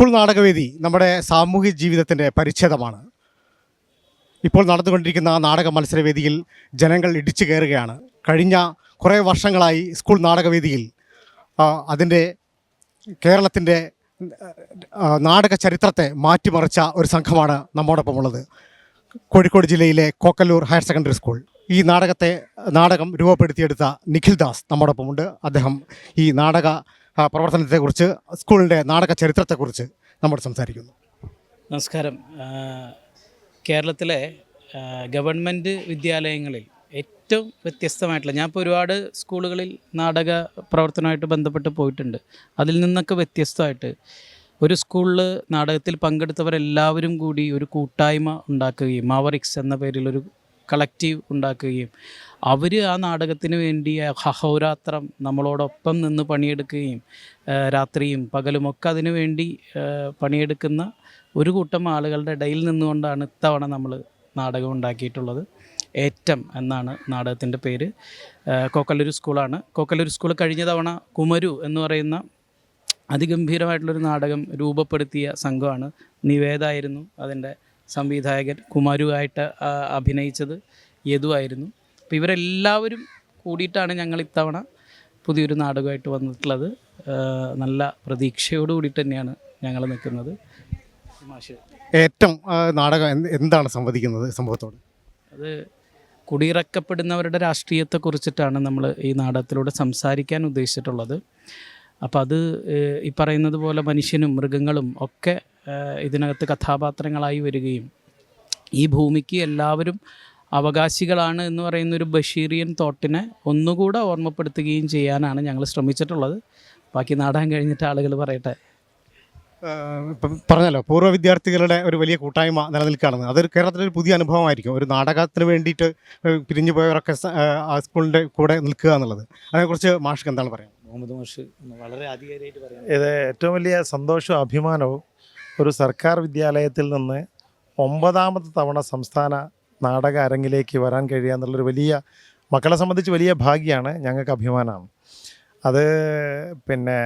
School നാടകവേദി നമ്മുടെ സാമൂഹ്യ ജീവിതത്തിന്റെ പരിച്ഛേദമാണ്. ഇപ്പോൾ നടന്നുകൊണ്ടിരിക്കുന്ന നാടക മത്സരവേദിയിൽ ജനങ്ങൾ ഇടിച്ചു കയറുകയാണ്. കഴിഞ്ഞ കുറേ വർഷങ്ങളായി സ്കൂൾ നാടകവേദിയിൽ അതിന്റെ കേരളത്തിന്റെ നാടക ചരിത്രത്തെ മാറ്റിമറിച്ച ഒരു സംഘമാണ് നമ്മോടൊപ്പം ഉള്ളത് കോഴിക്കോട് ജില്ലയിലെ കോക്കല്ലൂർ ഹയർ സെക്കൻഡറി സ്കൂൾ. ഈ നാടകത്തെ നാടകം രൂപപ്പെടുത്തിയെടുത്ത നിഖിൽ ദാസ് നമ്മോടൊപ്പമുണ്ട്. അദ്ദേഹം ഈ നാടക പ്രവർത്തനത്തെക്കുറിച്ച് സ്കൂളിന്റെ നാടക ചരിത്രത്തെക്കുറിച്ച് നമ്മൾ സംസാരിക്കുന്നു. നമസ്കാരം. കേരളത്തിലെ ഗവൺമെന്റ് വിദ്യാലയങ്ങളിൽ ഏറ്റവും വ്യത്യസ്തമായിട്ടുള്ള ഞാൻ ഇപ്പോൾ ഒരുപാട് സ്കൂളുകളിൽ നാടക പ്രവർത്തനമായിട്ട് ബന്ധപ്പെട്ട് പോയിട്ടുണ്ട്. അതിൽ നിന്നൊക്കെ വ്യത്യസ്തമായിട്ട് ഒരു സ്കൂളിൽ നാടകത്തിൽ പങ്കെടുത്തവരെല്ലാവരും കൂടി ഒരു കൂട്ടായ്മ ഉണ്ടാക്കുകയും മാവറിക്സ് എന്ന പേരിലൊരു കളക്റ്റീവ് ഉണ്ടാക്കുകയും അവർ ആ നാടകത്തിന് വേണ്ടി അഹോരാത്രം നമ്മളോടൊപ്പം നിന്ന് പണിയെടുക്കുകയും രാത്രിയും പകലുമൊക്കെ അതിനു വേണ്ടി പണിയെടുക്കുന്ന ഒരു കൂട്ടം ആളുകളുടെ ഇടയിൽ നിന്നുകൊണ്ടാണ് ഇത്തവണ നമ്മൾ നാടകം ഉണ്ടാക്കിയിട്ടുള്ളത്. ഏറ്റം എന്നാണ് നാടകത്തിന്റെ പേര്. കോക്കല്ലൂർ സ്കൂളാണ്. കോക്കല്ലൂർ സ്കൂൾ കഴിഞ്ഞ തവണ കുമരു എന്ന് പറയുന്ന അതിഗംഭീരമായിട്ടുള്ളൊരു നാടകം രൂപപ്പെടുത്തിയ സംഘമാണ് നിവേദായിരുന്നു അതിന്റെ സംവിധായകൻ കുമാരുമായിട്ട് അഭിനയിച്ചത് യദുവായിരുന്നു അപ്പോൾ ഇവരെല്ലാവരും കൂടിയിട്ടാണ് ഞങ്ങൾ ഇത്തവണ പുതിയൊരു നാടകമായിട്ട് വന്നിട്ടുള്ളത്. നല്ല പ്രതീക്ഷയോട് കൂടി തന്നെയാണ് ഞങ്ങൾ നിൽക്കുന്നത്. ഏറ്റവും നാടകം എന്താണ് സംവദിക്കുന്നത് സംഭവത്തോട്? അത് കുടിയിറക്കപ്പെടുന്നവരുടെ രാഷ്ട്രീയത്തെക്കുറിച്ചിട്ടാണ് നമ്മൾ ഈ നാടകത്തിലൂടെ സംസാരിക്കാൻ ഉദ്ദേശിച്ചിട്ടുള്ളത്. അപ്പോൾ അത് ഈ പറയുന്നത് പോലെ മനുഷ്യനും മൃഗങ്ങളും ഒക്കെ ഇതിനകത്ത് കഥാപാത്രങ്ങളായി വരികയും ഈ ഭൂമിക്ക് എല്ലാവരും അവകാശികളാണ് എന്ന് പറയുന്ന ഒരു ബഷീറിയൻ തോട്ടിനെ ഒന്നുകൂടെ ഓർമ്മപ്പെടുത്തുകയും ചെയ്യാനാണ് ഞങ്ങൾ ശ്രമിച്ചിട്ടുള്ളത്. ബാക്കി നാടകം കഴിഞ്ഞിട്ട് ആളുകൾ പറയട്ടെ. പറഞ്ഞല്ലോ പൂർവ വിദ്യാർത്ഥികളുടെ ഒരു വലിയ കൂട്ടായ്മ നിലനിൽക്കുകയാണെന്ന്. അതൊരു കേരളത്തിലെ ഒരു പുതിയ അനുഭവമായിരിക്കും. ഒരു നാടകത്തിന് വേണ്ടിയിട്ട് പിരിഞ്ഞു പോയവരൊക്കെ സ്കൂളിന്റെ കൂടെ നിൽക്കുക എന്നുള്ളത്. അതിനെക്കുറിച്ച് മാഷ്ക്ക് എന്താണ് പറയാം മുഹമ്മദ് വളരെ ആധികാരികമായിട്ട് പറയാം ഇത് ഏറ്റവും വലിയ സന്തോഷവും അഭിമാനവും ഒരു സർക്കാർ വിദ്യാലയത്തിൽ നിന്ന് ഒമ്പതാമത്തെ തവണ സംസ്ഥാന നാടക അരങ്ങിലേക്ക് വരാൻ കഴിയുക എന്നുള്ളൊരു വലിയ മക്കളെ സംബന്ധിച്ച് വലിയ ഭാഗ്യമാണ് ഞങ്ങൾക്ക് അഭിമാനമാണ്. അത് പിന്നെ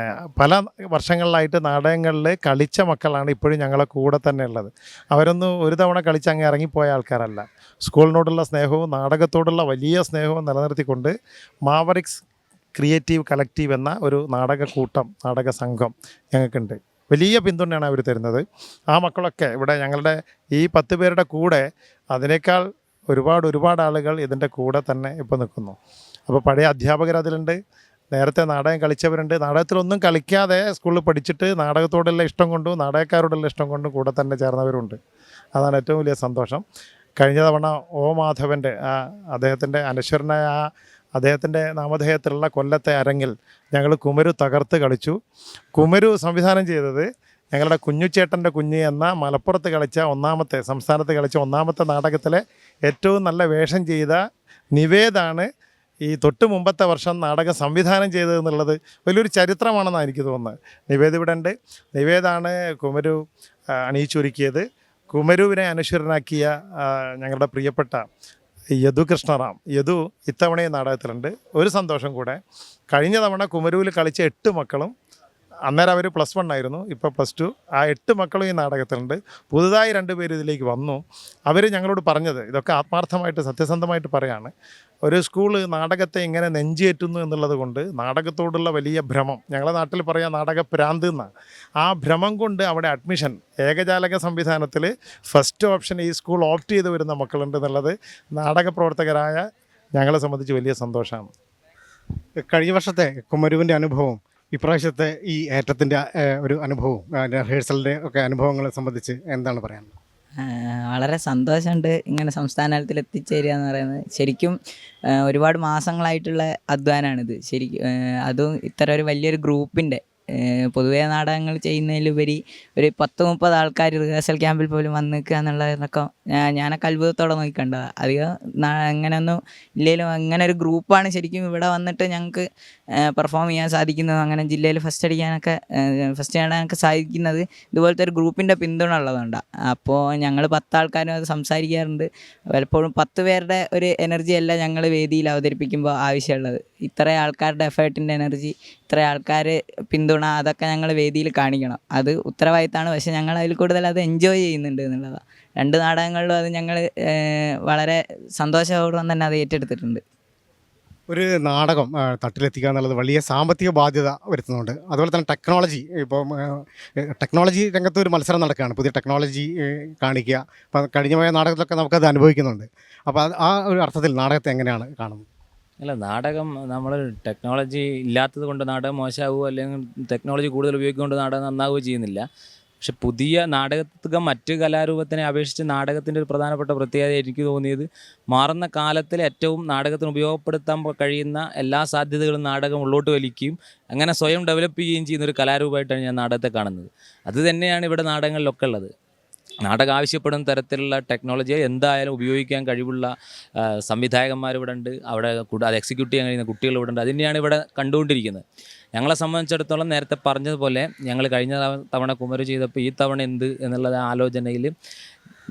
പല വർഷങ്ങളിലായിട്ട് നാടകങ്ങളിൽ കളിച്ച മക്കളാണ് ഇപ്പോഴും ഞങ്ങളെ കൂടെ തന്നെ ഉള്ളത്. അവരൊന്നും ഒരു തവണ കളിച്ച് അങ്ങ് ഇറങ്ങിപ്പോയ ആൾക്കാരല്ല. സ്കൂളിനോടുള്ള സ്നേഹവും നാടകത്തോടുള്ള വലിയ സ്നേഹവും നിലനിർത്തിക്കൊണ്ട് മാവറിക്സ് ക്രിയേറ്റീവ് കളക്റ്റീവ് എന്ന ഒരു നാടക കൂട്ടം നാടക സംഘം ഞങ്ങൾക്കുണ്ട്. വലിയ പിന്തുണയാണ് അവർ തരുന്നത്. ആ മക്കളൊക്കെ ഇവിടെ ഞങ്ങളുടെ ഈ പത്ത് പേരുടെ കൂടെ അതിനേക്കാൾ ഒരുപാട് ഒരുപാട് ആളുകൾ ഇതിന്റെ കൂടെ തന്നെ ഇപ്പോൾ നിൽക്കുന്നു. അപ്പോൾ പഴയ അധ്യാപകർ അതിലുണ്ട്. നേരത്തെ നാടകം കളിച്ചവരുണ്ട്. നാടകത്തിലൊന്നും കളിക്കാതെ സ്കൂളിൽ പഠിച്ചിട്ട് നാടകത്തോടുള്ള ഇഷ്ടം കൊണ്ടും നാടകക്കാരോടുള്ള ഇഷ്ടം കൊണ്ടും കൂടെ തന്നെ ചേർന്നവരുണ്ട്. അതാണ് ഏറ്റവും വലിയ സന്തോഷം. കഴിഞ്ഞ തവണ ഓ മാധവന്റെ ആ അദ്ദേഹത്തിന്റെ അനശ്വരനായ ആ അദ്ദേഹത്തിന്റെ നാമധേയത്തിലുള്ള കൊല്ലത്തെ അരങ്ങിൽ ഞങ്ങൾ കുമരു തകർത്ത് കളിച്ചു. കുമരു സംവിധാനം ചെയ്തത് ഞങ്ങളുടെ കുഞ്ഞുചേട്ടന്റെ കുഞ്ഞ് എന്ന മലപ്പുറത്ത് കളിച്ച ഒന്നാമത്തെ സംസ്ഥാനത്ത് കളിച്ച ഒന്നാമത്തെ നാടകത്തിലെ ഏറ്റവും നല്ല വേഷം ചെയ്ത നിവേദാണ് ഈ തൊട്ട് മുമ്പത്തെ വർഷം നാടകം സംവിധാനം ചെയ്തത് എന്നുള്ളത് വലിയൊരു ചരിത്രമാണെന്നാണ് എനിക്ക് തോന്നുന്നത്. നിവേദ് ഇവിടെ ഉണ്ട്. നിവേദാണ് കുമരു അണിയിച്ചൊരുക്കിയത്. കുമരുവിനെ അനശ്വരനാക്കിയ ഞങ്ങളുടെ പ്രിയപ്പെട്ട യദു കൃഷ്ണറാം. യദു ഇത്തവണയും നാടകത്തിലുണ്ട്. ഒരു സന്തോഷം കൂടെ. കഴിഞ്ഞ തവണ കുമരൂരിൽ കളിച്ച എട്ട് മക്കളും അന്നേരം അവർ പ്ലസ് വൺ ആയിരുന്നു. ഇപ്പോൾ പ്ലസ് ടു ആ എട്ട് മക്കളും ഈ നാടകത്തിലുണ്ട്. പുതുതായി രണ്ട് പേര് ഇതിലേക്ക് വന്നു. അവർ ഞങ്ങളോട് പറഞ്ഞത് ഇതൊക്കെ ആത്മാർത്ഥമായിട്ട് സത്യസന്ധമായിട്ട് പറയാണ്. ഒരു സ്കൂൾ നാടകത്തെ ഇങ്ങനെ നെഞ്ചേറ്റുന്നു എന്നുള്ളത് കൊണ്ട് നാടകത്തോടുള്ള വലിയ ഭ്രമം ഞങ്ങളുടെ നാട്ടിൽ പറയാം നാടക പ്രാന്ത് എന്നാണ് ആ ഭ്രമം കൊണ്ട് അവിടെ അഡ്മിഷൻ ഏകജാലക സംവിധാനത്തിൽ ഫസ്റ്റ് ഓപ്ഷൻ ഈ സ്കൂൾ ഓപ്റ്റ് ചെയ്ത് വരുന്ന മക്കളുണ്ട് എന്നുള്ളത് നാടക പ്രവർത്തകരായ ഞങ്ങളെ സംബന്ധിച്ച് വലിയ സന്തോഷമാണ്. കഴിഞ്ഞ വർഷത്തെ കുമരുവിന്റെ അനുഭവം ഇപ്രാവശ്യത്തെ ഈ ഏറ്റത്തിന്റെ ഒരു അനുഭവം റിഹേഴ്സലിന്റെ ഒക്കെ അനുഭവങ്ങളെ സംബന്ധിച്ച് എന്താണ് പറയാനുള്ളത്? വളരെ സന്തോഷമുണ്ട് ഇങ്ങനെ സംസ്ഥാന തലത്തിൽ എത്തിച്ചേരുക എന്ന് പറയുന്നത്. ശരിക്കും ഒരുപാട് മാസങ്ങളായിട്ടുള്ള അധ്വാനമാണിത്. ശരിക്കും അതും ഇത്തരം ഒരു വലിയൊരു ഗ്രൂപ്പിന്റെ പൊതുവേ നാടകങ്ങൾ ചെയ്യുന്നതിലുപരി ഒരു പത്ത് മുപ്പത് ആൾക്കാർ റിഹേഴ്സൽ ക്യാമ്പിൽ പോലും വന്ന് നിൽക്കുക എന്നുള്ളതൊക്കെ ഞാനൊക്കെ അത്ഭുതത്തോടെ നോക്കിക്കണ്ടത് അധികം അങ്ങനെയൊന്നും ഇല്ലെങ്കിലും അങ്ങനെ ഒരു ഗ്രൂപ്പാണ് ശരിക്കും ഇവിടെ വന്നിട്ട് ഞങ്ങൾക്ക് പെർഫോം ചെയ്യാൻ സാധിക്കുന്നത്. അങ്ങനെ ജില്ലയിൽ ഫസ്റ്റ് അടിക്കാനൊക്കെ ഫസ്റ്റ് നേടാനൊക്കെ സാധിക്കുന്നത് ഇതുപോലത്തെ ഒരു ഗ്രൂപ്പിന്റെ പിന്തുണ ഉള്ളതുകൊണ്ടാണ് അപ്പോൾ ഞങ്ങൾ പത്താൾക്കാരും അത് സംസാരിക്കാറുണ്ട്. പലപ്പോഴും പത്ത് പേരുടെ ഒരു എനർജിയല്ല ഞങ്ങൾ വേദിയിൽ അവതരിപ്പിക്കുമ്പോൾ ആവശ്യമുള്ളത്. ഇത്ര ആൾക്കാരുടെ എഫേർട്ടിന്റെ എനർജി ഇത്ര ആൾക്കാർ പിന്തുണ അതൊക്കെ ഞങ്ങൾ വേദിയിൽ കാണിക്കണം. അത് ഉത്തരവാദിത്തമാണ് പക്ഷെ ഞങ്ങൾ അതിൽ കൂടുതൽ അത് എൻജോയ് ചെയ്യുന്നുണ്ട് എന്നുള്ളതാണ് രണ്ട് നാടകങ്ങളിലും അത് ഞങ്ങൾ വളരെ സന്തോഷപൂർവം തന്നെ അത് ഏറ്റെടുത്തിട്ടുണ്ട്. ഒരു നാടകം തട്ടിലെത്തിക്കുക എന്നുള്ളത് വലിയ സാമ്പത്തിക ബാധ്യത വരുത്തുന്നുണ്ട്. അതുപോലെ തന്നെ ടെക്നോളജി ഇപ്പോൾ ടെക്നോളജി രംഗത്ത് ഒരു മത്സരം നടക്കുകയാണ്. പുതിയ ടെക്നോളജി കാണിക്കുക. അപ്പം കഴിഞ്ഞ പോയ നാടകത്തിലൊക്കെ നമുക്കത് അനുഭവിക്കുന്നുണ്ട്. അപ്പോൾ ആ ഒരു അർത്ഥത്തിൽ നാടകത്തെ എങ്ങനെയാണ് കാണുന്നത്? അല്ല നാടകം നമ്മൾ ടെക്നോളജി ഇല്ലാത്തത് കൊണ്ട് നാടകം മോശമാവുകയോ അല്ലെങ്കിൽ ടെക്നോളജി കൂടുതൽ ഉപയോഗിക്കൊണ്ട് നാടകം നന്നാവുകയോ ചെയ്യുന്നില്ല. പക്ഷെ പുതിയ നാടകത്തുക മറ്റ് കലാരൂപത്തിനെ അപേക്ഷിച്ച് നാടകത്തിന്റെ ഒരു പ്രധാനപ്പെട്ട പ്രത്യേകത എനിക്ക് തോന്നിയത് മാറുന്ന കാലത്തിൽ ഏറ്റവും നാടകത്തിന് ഉപയോഗപ്പെടുത്താൻ കഴിയുന്ന എല്ലാ സാധ്യതകളും നാടകം ഉള്ളോട്ട് വലിക്കുകയും അങ്ങനെ സ്വയം ഡെവലപ്പ് ചെയ്യുകയും ചെയ്യുന്ന ഒരു കലാരൂപമായിട്ടാണ് ഞാൻ നാടകത്തെ കാണുന്നത്. അത് തന്നെയാണ് ഇവിടെ നാടകങ്ങളിലൊക്കെ ഉള്ളത്. നാടകം ആവശ്യപ്പെടുന്ന തരത്തിലുള്ള ടെക്നോളജി എന്തായാലും ഉപയോഗിക്കാൻ കഴിവുള്ള സംവിധായകന്മാർ ഇവിടെ ഉണ്ട് അവിടെ അത് എക്സിക്യൂട്ട് ചെയ്യാൻ കഴിയുന്ന കുട്ടികൾ ഇവിടെ ഉണ്ട് അതിനെയാണ് ഇവിടെ കണ്ടുകൊണ്ടിരിക്കുന്നത്. ഞങ്ങളെ സംബന്ധിച്ചിടത്തോളം നേരത്തെ പറഞ്ഞതുപോലെ ഞങ്ങൾ കഴിഞ്ഞ തവണ കുമര് ചെയ്തപ്പോൾ ഈ തവണ എന്ത് എന്നുള്ള ആലോചനയിൽ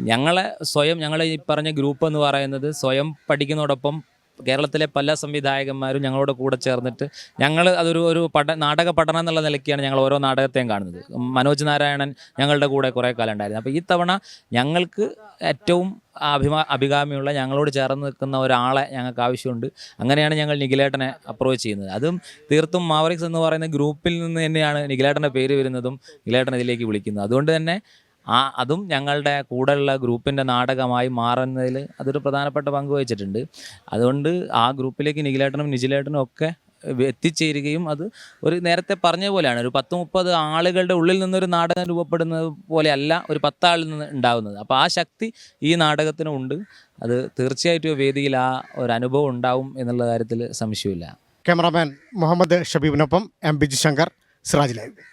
ഞങ്ങളെ സ്വയം ഞങ്ങളെ ഈ പറഞ്ഞ ഗ്രൂപ്പ് എന്ന് പറയുന്നത് സ്വയം പഠിക്കുന്നതോടൊപ്പം കേരളത്തിലെ പല സംവിധായകന്മാരും ഞങ്ങളോട് കൂടെ ചേർന്നിട്ട് ഞങ്ങൾ അതൊരു ഒരു പഠ നാടക പഠനം എന്നുള്ള നിലയ്ക്കാണ് ഞങ്ങൾ ഓരോ നാടകത്തെയും കാണുന്നത്. മനോജ് നാരായണൻ ഞങ്ങളുടെ കൂടെ കുറേ കാലം ഉണ്ടായിരുന്നു അപ്പോൾ ഈ തവണ ഞങ്ങൾക്ക് ഏറ്റവും അഭിമാ അഭികാമ്യമുള്ള ഞങ്ങളോട് ചേർന്ന് നിൽക്കുന്ന ഒരാളെ ഞങ്ങൾക്ക് ആവശ്യമുണ്ട്. അങ്ങനെയാണ് ഞങ്ങൾ നിഖിലേട്ടനെ അപ്രോച്ച് ചെയ്യുന്നത്. അതും തീർത്തും മാവറിക്സ് എന്ന് പറയുന്ന ഗ്രൂപ്പിൽ നിന്ന് തന്നെയാണ് നിഖിലേട്ടന്റെ പേര് വരുന്നതും നിഖിലേട്ടൻ ഇതിലേക്ക് വിളിക്കുന്നത്. അതുകൊണ്ട് തന്നെ ആ അതും ഞങ്ങളുടെ കൂടെയുള്ള ഗ്രൂപ്പിന്റെ നാടകമായി മാറുന്നതിൽ അതൊരു പ്രധാനപ്പെട്ട പങ്ക് വഹിച്ചിട്ടുണ്ട്. അതുകൊണ്ട് ആ ഗ്രൂപ്പിലേക്ക് നിഖിലേട്ടനും നിജിലേട്ടനും ഒക്കെ എത്തിച്ചേരുകയും അത് ഒരു നേരത്തെ പറഞ്ഞ പോലെയാണ്. ഒരു പത്ത് മുപ്പത് ആളുകളുടെ ഉള്ളിൽ നിന്നൊരു നാടകം രൂപപ്പെടുന്നത് പോലെയല്ല ഒരു പത്താളിൽ നിന്ന് ഉണ്ടാകുന്നത് അപ്പോൾ ആ ശക്തി ഈ നാടകത്തിനുണ്ട് അത് തീർച്ചയായിട്ടും വേദിയിൽ ആ ഒരു അനുഭവം ഉണ്ടാവും എന്നുള്ള കാര്യത്തിൽ സംശയമില്ല. Cameraman Muhammad ഷബീബിനൊപ്പം M Biju Shankar Siraj live.